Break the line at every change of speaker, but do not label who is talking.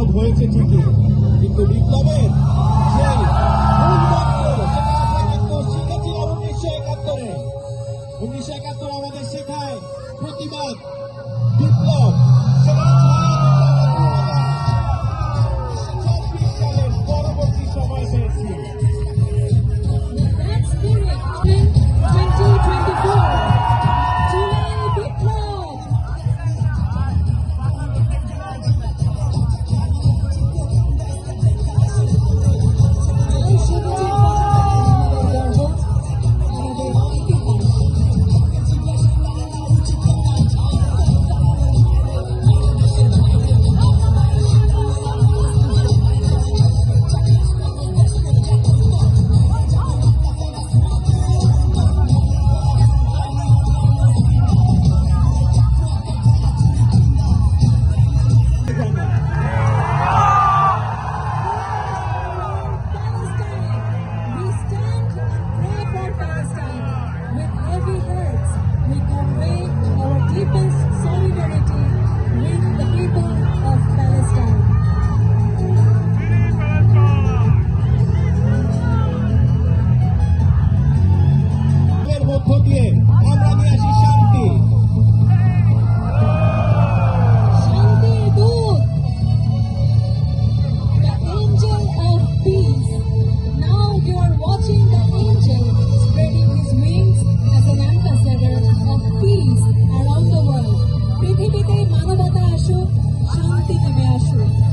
বিপ্লব হয়েছে ঠিকই কিন্তু বিপ্লবের সেই শিখেছিলাম উনিশশো একাত্তরে। উনিশশো একাত্তর আমাদের শেখায় প্রতিবাদ।
পৃথিবীতে মানবতা আসুক শান্তি নেমে আসুক